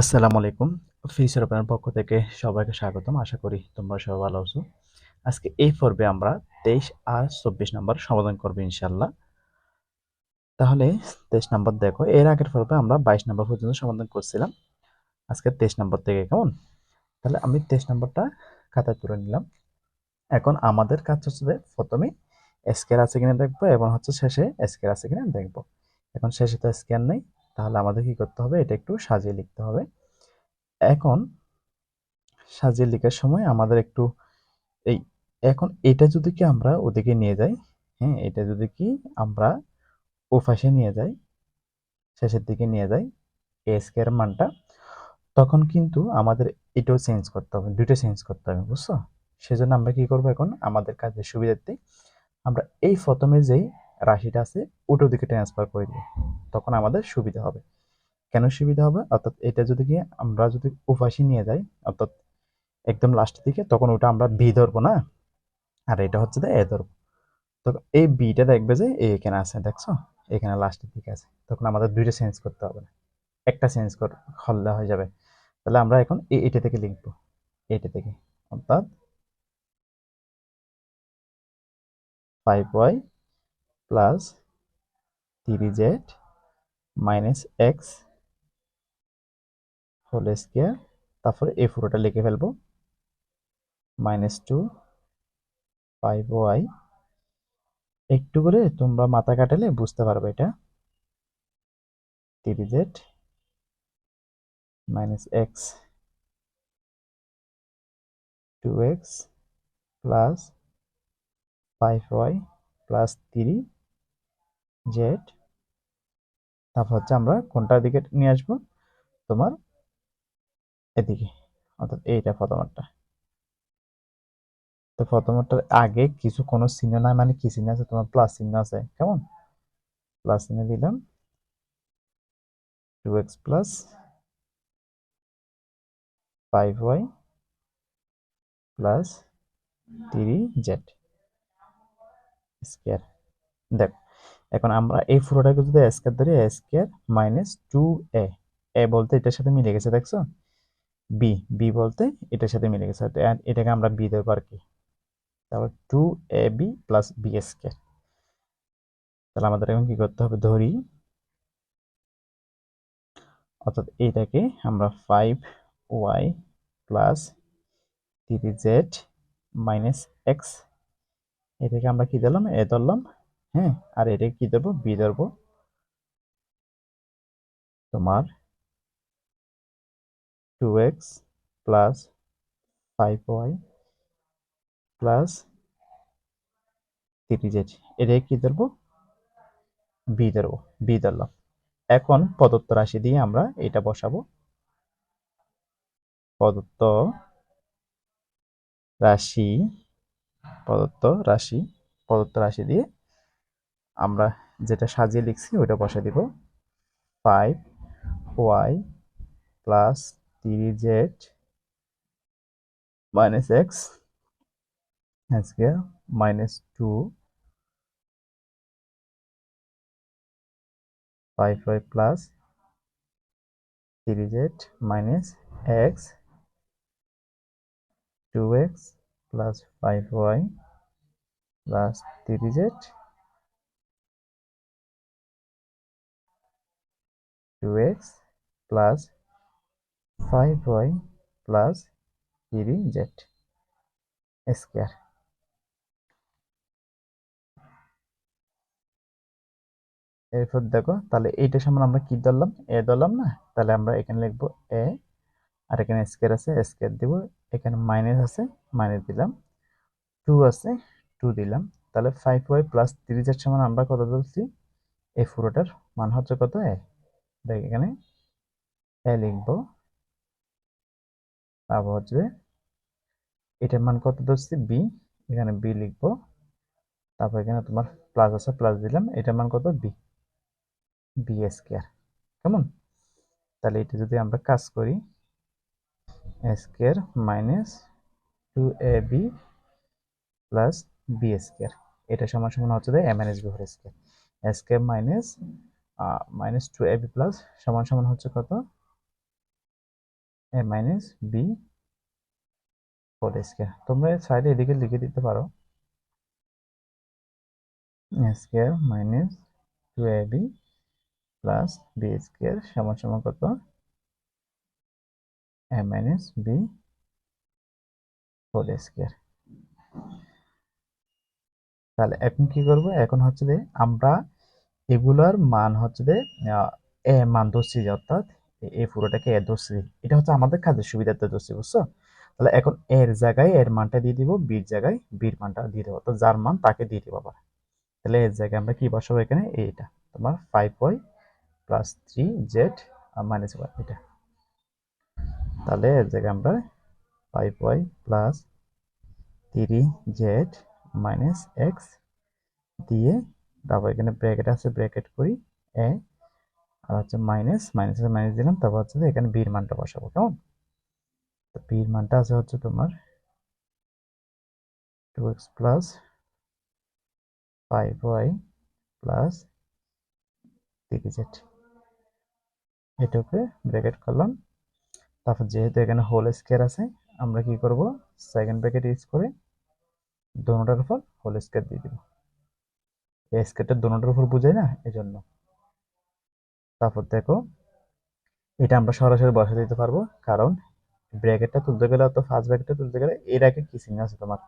আসসালামু আলাইকুম। ফিচার ওপেনের পক্ষ থেকে সবাইকে স্বাগতম। আশা করি তোমরা সবাই ভালো আছো। আজকে এই পর্বে আমরা তেইশ আর চব্বিশ নম্বর সমাধান করব ইনশাল্লাহ তাহলে তেইশ নম্বর দেখো, এর আগের পর্বে আমরা বাইশ নম্বর পর্যন্ত সমাধান করছিলাম। আজকে তেইশ নম্বর থেকে কেমন? তাহলে আমি তেইশ নম্বরটা খাতায় তুলে নিলাম। এখন আমাদের কাজ হচ্ছে প্রথমে স্কেয়ার আছে কিনা দেখব এবং হচ্ছে শেষে স্কেয়ার আছে কিনা দেখব। এখন শেষে তো স্কেয়ার নেই। তাহলে আমাদের কি করতে হবে? এটা একটু সাজিয়ে লিখতে হবে। এখন সাজিয়ে লেখার সময় আমাদের একটু এই এখন এটা যদি কি আমরা ওদিকে নিয়ে যাই হ্যাঁ এটা যদি কি আমরা ওপাশে নিয়ে যাই, শেষের দিকে নিয়ে যাই এ স্কোয়ার মানটা, তখন কিন্তু আমাদের এটাও চেঞ্জ করতে হবে দুটো চেঞ্জ করতে হবে, বুঝছ? সেজন্য আমরা কি করব এখন? আমাদের কাজের সুবিধার্থে আমরা এই প্রথমে যেই রাশিটা আছে ওটার দিকে ট্রান্সফার করে দিই তখন আমাদের সুবিধা হবে। কেন সুবিধা হবে? অর্থাৎ এটা যদি কি আমরা যদি উপাসি নিয়ে যাই, অর্থাৎ একদম লাস্টের দিকে, তখন ওটা আমরা বি ধরবো না? আর এটা হচ্ছে এ ধরবো। তখন এই বিটা দেখবে যে এ এখানে আছে, দেখছ? এখানে লাস্টের দিকে আছে। তখন আমাদের দুইটা চেঞ্জ করতে হবে না। একটা চেঞ্জ করলে হয়ে যাবে। তাহলে আমরা এখন এটা থেকে লিখব। এটা থেকে। অর্থাৎ five Y plus three Z minus X whole square, তারপরে এই পুরোটা লিখে ফেলব। Minus two five Y. একটু করে তোমরা মাথা কাটালে বুঝতে পারবে এটা। Three Z minus X two X plus five Y plus three Z তারপর হচ্ছে আমরা কোনটার দিকে নিয়ে আসব? তোমার এদিকে, অর্থাৎ এইটা প্রথমটা। তো প্রথমটার আগে কিছু কোনো চিহ্ন নাই মানে কি চিহ্ন আছে? তোমার প্লাস চিহ্ন আছে, কেমন? প্লাস চিহ্ন দিলাম। Two X plus five Y plus three Z square দেখ এখন আমরা এই পুরোটাকে যদি স্কোয়ার ধরি স্কোয়ার মাইনাস টু এ এ বলতে এটার সাথে মিলে গেছে, দেখছ? বি বি বলতে এটার সাথে মিলে গেছে। এটাকে আমরা বি দেবো আর কি। তারপর two A B plus B square তাহলে আমাদের এখন কি করতে হবে? ধরি। অর্থাৎ এইটাকে আমরা five Y plus three Z minus X এটাকে আমরা কি দিলাম এ ধরলাম। হ্যাঁ আর এটাকে কি ধরবো বি ধরবো তোমার two X plus five Y plus three Z এটাকে কি ধরবো বি ধরবো বি ধরলাম। এখন প্রদত্ত রাশি দিয়ে আমরা এটা বসাবো। প্রদত্ত রাশি প্রদত্ত রাশি প্রদত্ত রাশি দিয়ে আমরা যেটা সাজিয়ে লিখছি, ওইটা বসে দিব। Five Y plus three Z minus X আজকে minus two five Y plus three Z minus X, two X plus five Y plus three Z two X plus five Y plus three Z square এরপর দেখো, তাহলে এইটার সামনে আমরা কি ধরলাম? এ ধরলাম না? তাহলে আমরা এখানে লিখব এ আর এখানে স্কোয়ার আছে স্কোয়ার দিব। এখানে মাইনাস আছে মাইনাস দিলাম। টু আছে টু দিলাম। তাহলে ফাইভ ওয়াই প্লাস তিরিশের সমান আমরা কত ধরছি? এই পুরোটার মান হচ্ছে কত? এ এখানে, এ লিখব। তারপর হচ্ছে এটার মান কত ধরছি? বি এখানে বি লিখব। তারপর এখানে তোমার প্লাস আছে প্লাস দিলাম। এটার মান কত? বি বি স্কোয়ার কেমন? তাহলে এটা যদি আমরা কাজ করি square minus two A B plus B square এটা সমান সমান হচ্ছে M N S B whole square square minus minus two A B plus সমান সমান হচ্ছে কত? A minus B whole square তোমরা সাইডে এদিকে লিখে দিতে পারো। Square minus two A B plus B square সমান সমান কত? A minus B whole square তাহলে এখন কি করব? এখন হচ্ছে যে আমরা এগুলার মান হচ্ছে যে এ মান ধরছি অর্থাৎ এ পুরোটাকে এ ধরছি এটা হচ্ছে আমাদের কাজের সুবিধাতে ধরছি বুঝছ? তাহলে এখন এর জায়গায় এর মানটা দিয়ে দিব, বির জায়গায় বির মানটা দিয়ে দেবো। তো যার মান তাকে দিয়ে দিব আবার। তাহলে এর জায়গায় আমরা কি বসাবো এখানে? এইটা। তোমার five Y plus three Z minus Y এটা। তাহলে এর জায়গায় আমরা five Y plus three Z minus X দিয়ে তারপর এখানে ব্র্যাকেট আছে ব্র্যাকেট করি এ আর হচ্ছে মাইনাস মাইনাস মাইনাস দিলাম, তারপর হচ্ছে এখানে বির মানটা বসাবো, কেমন? তো বির মানটা আছে হচ্ছে তোমার two X plus five Y plus three Z এটাকে ব্র্যাকেট করলাম, তারপর যেহেতু এখানে হোল স্কোয়ার আছে, আমরা কি করব? সেকেন্ড ব্র্যাকেট ইউজ করে দোনোটার উপর হোল স্কোয়ার দিয়ে দিব। এই স্কোয়ারটা দোনোটার উপর বুঝাই না? এজন্য। তারপর দেখো, এটা আমরা সরাসরি বসা দিতে পারব, কারণ ব্র্যাকেটটা তুলতে গেলে অত ফার্স্ট ব্র্যাকেটটা তুলতে গেলে এর আগে কি চিহ্ন আছে তোমার?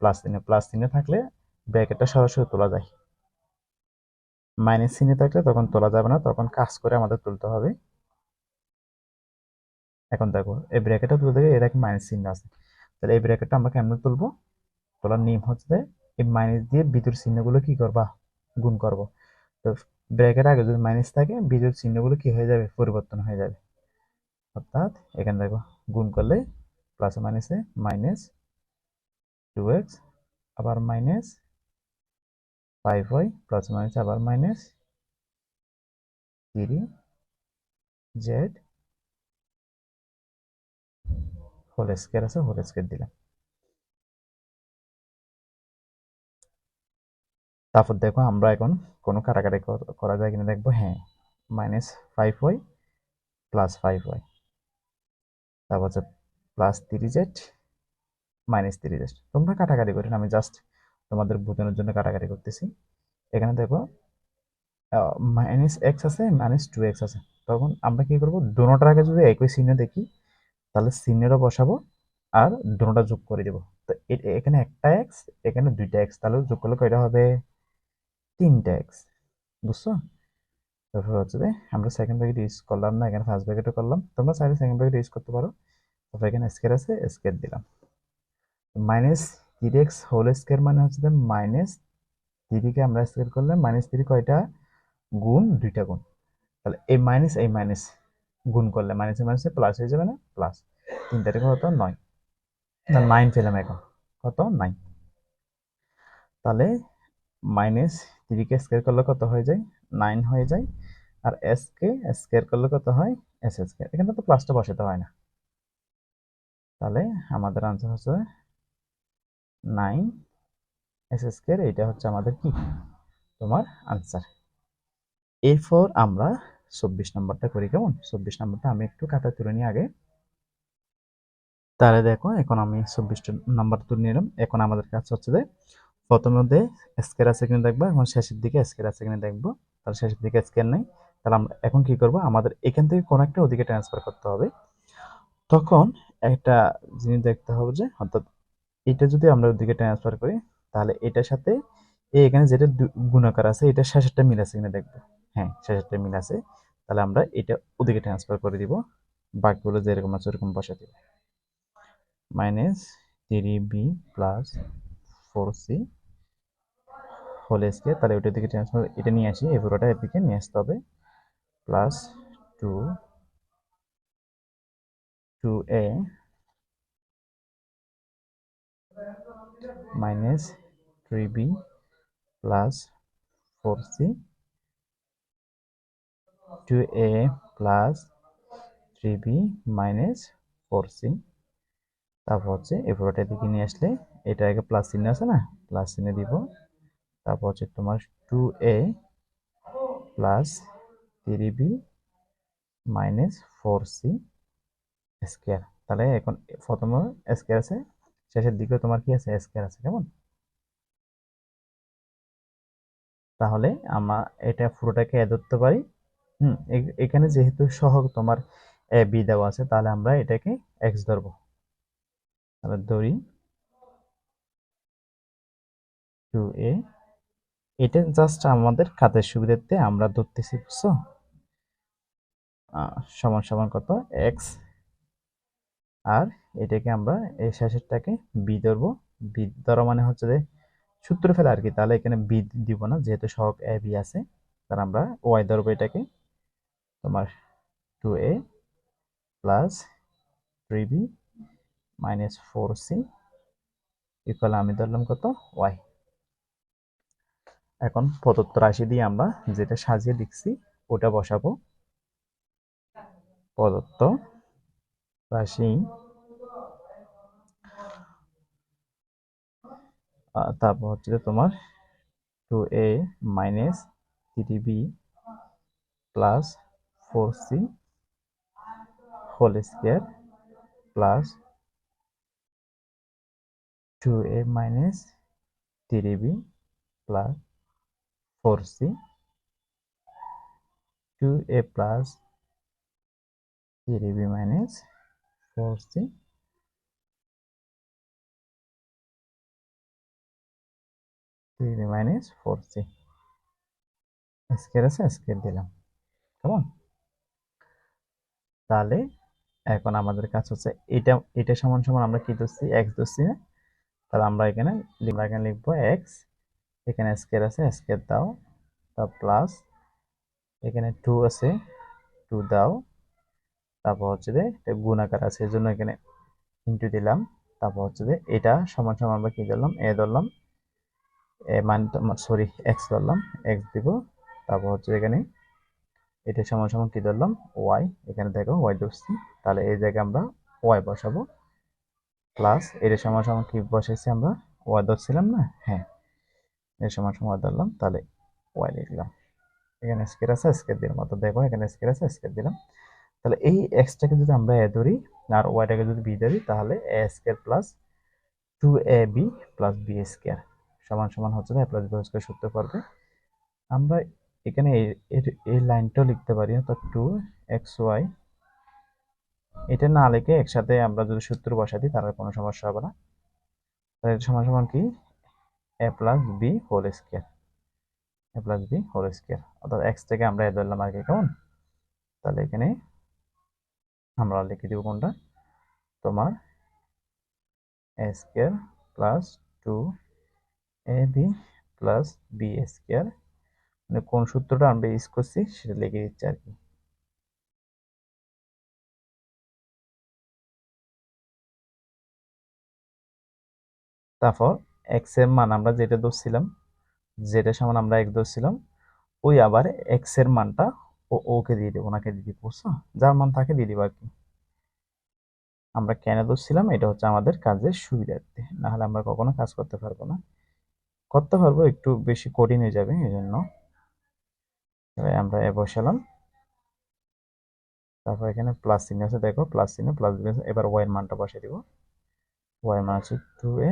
প্লাস চিহ্ন প্লাস চিহ্ন থাকলে ব্র্যাকেটটা সরাসরি তোলা যায়। মাইনাস চিহ্ন থাকলে তখন তোলা যাবে না, তখন কাজ করে আমাদের তুলতে হবে। এখন দেখো, এই ব্র্যাকেটটা তুলতে গেলে এর আগে মাইনাস চিহ্ন আছে। তাহলে এই ব্র্যাকেটটা আমরা কেমন তুলবো? তোলার নিয়ম হচ্ছে এই মাইনাস দিয়ে বিদ্যুৎ চিহ্নগুলো কি করবা? গুণ করব। তো ব্র্যাকেট আগে যদি মাইনাস থাকে বিদ্যুৎ চিহ্নগুলো কি হয়ে যাবে? পরিবর্তন হয়ে যাবে। অর্থাৎ এখানে দেখো, গুণ করলে প্লাস মাইনাসে মাইনাস টু এক্স আবার minus five Y plus minus আবার minus three Z whole square আছে হোল স্কোয়ার দিলাম। তারপর দেখো আমরা এখন কোনো কাটাকাটি করা যায় কিনা দেখব হ্যাঁ minus five Y plus five Y তারপর হচ্ছে plus three Z minus three Z তোমরা কাটাকাটি করি আমি জাস্ট তোমাদের বোঝানোর জন্য কাটাকাটি করতেছি। এখানে দেখো মাইনাস এক্স আছে মাইনাস টু এক্স আছে, তখন আমরা কী করব দুটোটার আগে যদি একই চিহ্ন দেখি, তাহলে চিহ্নেরও বসাবো আর দুটোটা যোগ করে দেবো। তো এখানে একটা এক্স এখানে দুইটা এক্স তাহলে যোগ করলে কয়টা হবে? তিনটা এক্স বুঝছ? তারপর হচ্ছে যে আমরা সেকেন্ড ব্র্যাকেট ইউজ করলাম না, এখানে ফার্স্ট ব্র্যাকেটও করলাম। তোমরা চাইলে সেকেন্ড ব্র্যাকেট ইউজ করতে পারো। তারপর এখানে স্কেয়ার আছে স্কেয়ার দিলাম। Minus three X whole square মানে হচ্ছে যে মাইনাস থ্রিকে আমরা স্কোয়ার করলে মাইনাস থ্রি কয়টা? গুণ দুইটা গুণ। তাহলে এই মাইনাস এই মাইনাস গুণ করলে মাইনাসে মাইনাসে প্লাস হয়ে যাবে না? প্লাস তিনটা থেকে কত? নয়। না নাইন পেলাম এখন। কত? নাইন তাহলে মাইনাস থ্রিকে স্কোয়ার করলে কত হয়ে যায়? নাইন হয়ে যায়। আর এস কে স্কোয়ার করলে কত হয়? এস স্কোয়ার এখানে তো প্লাসটা বসাতে হয় না। তাহলে আমাদের আনসার হচ্ছে নাইন এস স্কোয়ার এটা হচ্ছে আমাদের কি? তোমার আনসার এরপর আমরা চব্বিশ নম্বরটা করি কেমন? চব্বিশ নম্বরটা আমি একটু কাটা তুলে নিই আগে। তাহলে দেখো, এখন আমি চব্বিশ নম্বর তুলে নিলাম। এখন আমাদের কাছে হচ্ছে যে প্রথমে মধ্যে স্কের আছে কিনে দেখব, এখন শেষের দিকে স্কের আছে কিনে দেখব। তাহলে শেষের দিকে স্কের নেই। তাহলে আমরা এখন কি করব? আমাদের এখান থেকে কোনো একটা ওদিকে ট্রান্সফার করতে হবে। তখন একটা জিনিস দেখতে হবে যে, অর্থাৎ এটা যদি আমরা ওদিকে ট্রান্সফার করি, তাহলে এটার সাথে এই এখানে যেটা গুণাকার আছে এটা শেষেরটা মিল আছে কিনা দেখব। হ্যাঁ শেষেরটা মিল আছে। তাহলে আমরা এটা ওদিকে ট্রান্সফার করে দিব। বাকিগুলো যেরকম আছে ওরকম বসে দিব। Minus three B plus four C whole square তাহলে ওটার দিকে ট্রান্সফার এটা নিয়ে আসি, এই পুরোটা এর দিকে নিয়ে আসতে হবে। Plus two two A minus three B plus four C two A plus three B minus four C তারপর হচ্ছে, এই পুরোটা দিকে নিয়ে আসলে এটা আগে প্লাস চিহ্ন আছে না? প্লাস চিহ্ন দিব। তারপর হচ্ছে তোমার two A plus three B minus four C square তাহলে এখন প্রথমে স্কোয়ার আছে, শেষের দিকে তোমার কি আছে? স্কোয়ার আছে, কেমন? তাহলে আমরা এটা পুরোটাকে এ ধরতে পারি। হুম এখানে যেহেতু সহগ তোমার এ বি দেওয়া আছে, তাহলে আমরা এটাকে এক্স ধরবো। তাহলে ধরি টু এ এটা জাস্ট আমাদের কাজের সুবিধার্থে আমরা ধরতেছি, বুঝছ? সমান সমান কত? এক্স আর এটাকে আমরা এই শেষেরটাকে বি ধরবো। বি ধরা মানে হচ্ছে যে সূত্র ফেলে আর কি, তাহলে এখানে বি দিব না, যেহেতু সহক এ বি আছে, তাহলে আমরা ওয়াই ধরবো এটাকে। তোমার two A plus three B minus four C equal আমি ধরলাম কত? ওয়াই এখন প্রদত্ত রাশি দিয়ে আমরা যেটা সাজিয়ে লিখছি, ওটা বসাবো। প্রদত্ত রাশি তারপর হচ্ছে তোমার two A minus three B plus four C whole square plus two A minus three B plus four C two A plus three B minus four C three B minus four C square আছে square দিলাম। কেমন তাহলে এখন আমাদের কাছে হচ্ছে এটা এটা সমান সমান আমরা কি ধরছি? এক্স ধরছি তাহলে আমরা এখানে আমরা এখানে লিখব এক্স এখানে স্কের আছে স্কের দাও, তা প্লাস এখানে টু আছে টু দাও, তারপর হচ্ছে যে এটা গুণাকার আছে এই জন্য এখানে ইন্টু দিলাম, তারপর হচ্ছে যে এটা সমান সমান আমরা কি ধরলাম? এ ধরলাম এ মান সরি এক্স ধরলাম এক্স দিব, তারপর হচ্ছে এখানে এটা সমান সমান কি ধরলাম? ওয়াই এখানে দেখো ওয়াই ধরছি, তাহলে এই জায়গায় আমরা ওয়াই বসাবো প্লাস এটা সমান সমান কি বসাইছি আমরা? ওয়াই ধরছিলাম না? হ্যাঁ এর সমান সমান ধরলাম, তাহলে ওয়াই লিখলাম। এখানে স্কের আছে স্কের দিলাম। অর্থাৎ দেখো এখানে স্কের আছে স্কের দিলাম। তাহলে এই এক্সটাকে যদি আমরা এ ধরি আর ওয়াইটাকে যদি বি ধরি, তাহলে A square plus two A B plus B square সমান সমান হচ্ছে না প্লাস বি স্কোয়ার সূত্র পারবে আমরা এখানে এই লাইনটাও লিখতে পারি, অর্থাৎ টু এক্স ওয়াই এটা না লিখে একসাথে আমরা যদি সূত্র বসাই দিই, তাহলে কোনো সমস্যা হবে না। তাহলে সমান সমান কি? A plus B whole square A plus B whole square অর্থাৎ এক্স থেকে আমরা এ ধরলাম আর কেমন? তাহলে এখানে আমরা লিখে দিব কোনটা? তোমার A square plus two A B plus B square মানে কোন সূত্রটা আমরা ইউজ করছি সেটা লিখে দিচ্ছি আর কি। তারপর এক্সের মান আমরা যেটা ধরছিলাম, যেটা সমান আমরা এক ধরছিলাম, ওই আবার এক্সের মানটা ও, ওকে দিয়ে দেবো, ওনাকে দিয়ে বুঝছ? যার মান তাকে দিয়ে দিব আর কি। আমরা কেন ধরছিলাম? এটা হচ্ছে আমাদের কাজের সুবিধার্থে। নাহলে আমরা কখনো কাজ করতে পারব না। করতে পারব, একটু বেশি কঠিন হয়ে যাবে, এই জন্য। আমরা এ বসালাম। তারপর এখানে প্লাস চিহ্ন আছে, দেখো প্লাস চিহ্ন প্লাস এবার ওয়াই মানটা বসে দিব। ওয়াই মান আছে two A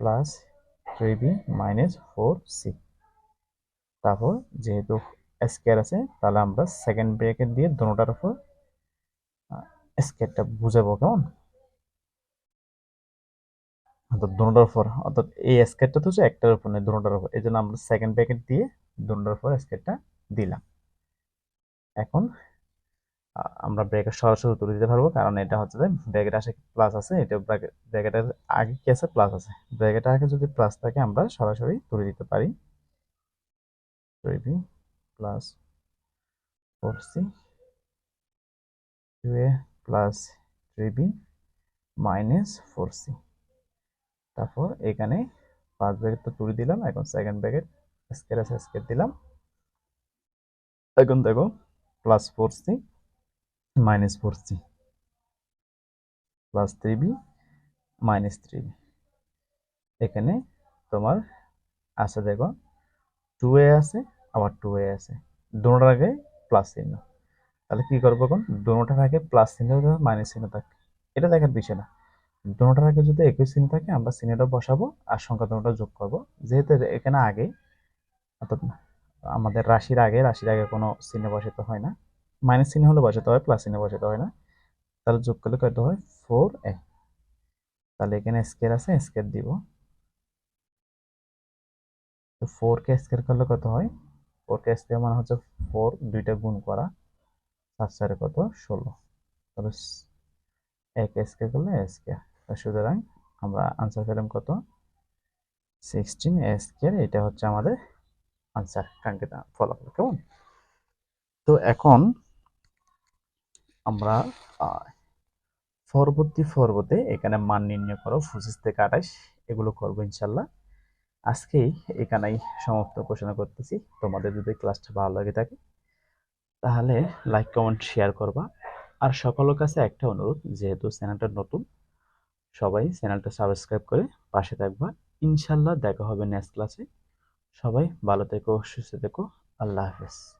plus three B minus four C তারপর যেহেতু স্কোয়ার আছে, তাহলে আমরা সেকেন্ড ব্রেকেট দিয়ে দুটার উপর স্কোয়ারটা বুঝাবো কেমন? অর্থাৎ দুটার উপর, অর্থাৎ এই স্কোয়ারটা তো হচ্ছে একটার উপর নেই দুটার উপর। এই জন্য আমরা সেকেন্ড ব্রেকেট দিয়ে দুটার উপর স্কোয়ারটা দিলাম। এখন আমরা ব্রেকেট সরাসরি তুলে দিতে পারব, কারণ এটা হচ্ছে যে ব্রেকেট আসে প্লাস আছে, এটা ব্রেকেটের আগে কি আছে? প্লাস আছে। ব্রেকেটের আগে যদি প্লাস থাকে, আমরা সরাসরি তুলে দিতে পারি। Three plus four C two A plus three B minus four C তারপর এখানে ফার্স্ট ব্র্যাকেট তো তুলে দিলাম, এখন সেকেন্ড ব্র্যাকেট স্কের আছে স্কের দিলাম। এখন দেখো plus four C minus four C plus three B minus three B. এখানে তোমার আছে দেখো টু এ আছে, আবার টু এ আছে। দুটোর আগে প্লাস চিহ্ন। তাহলে কি করব এখন? দুটার আগে প্লাস চিহ্ন মাইনাস চিহ্ন থাকে। এটা দেখার বিষয় না। দুটার আগে যদি একই চিহ্ন থাকে, আমরা চিহ্নটা বসাবো আর সংখ্যা দুটো যোগ করব। যেহেতু এখানে আগে, অর্থাৎ আমাদের রাশির আগে রাশির আগে কোনো চিহ্ন বসাতে হয় না। মাইনাস চিহ্ন হলে বসাতে হয় প্লাস চিহ্ন বসাতে হয় না। তাহলে যোগ করলে কত হয়? ফোর এ তাহলে এখানে স্কেয়ার আছে স্কেয়ার দিব। তো ফোর কে স্কেয়ার করলে কত হয়? ফোর কে স্কেয়ার মানে হচ্ছে ফোর দুইটা গুণ করা। সাত চারে কত? ষোলো। তাহলে এক স্কেয়ার করলে স্কেয়ার সুতরাং আমরা আনসার পেলাম কত? সিক্সটিন স্কেয়ার এটা হচ্ছে আমাদের আনসার কাঙ্ক্ষিত ফলাফল, কেমন? তো এখন আমরা পরবর্তী পর্বতে এখানে মান নির্ণয় করো, পঁচিশ থেকে আঠাশ, এগুলো করব ইনশাল্লাহ। আজকেই এখানেই সমাপ্ত ঘোষণা করতেছি। তোমাদের যদি ক্লাসটা ভালো লাগে থাকে, তাহলে লাইক কমেন্ট শেয়ার করবা। আর সকলের কাছে একটা অনুরোধ, যেহেতু চ্যানেলটা নতুন, সবাই চ্যানেলটা সাবস্ক্রাইব করে পাশে থাকবা। ইনশাল্লাহ দেখা হবে নেক্সট ক্লাসে সবাই ভালো থেকো, সুস্থ থেকো। আল্লাহ হাফেজ।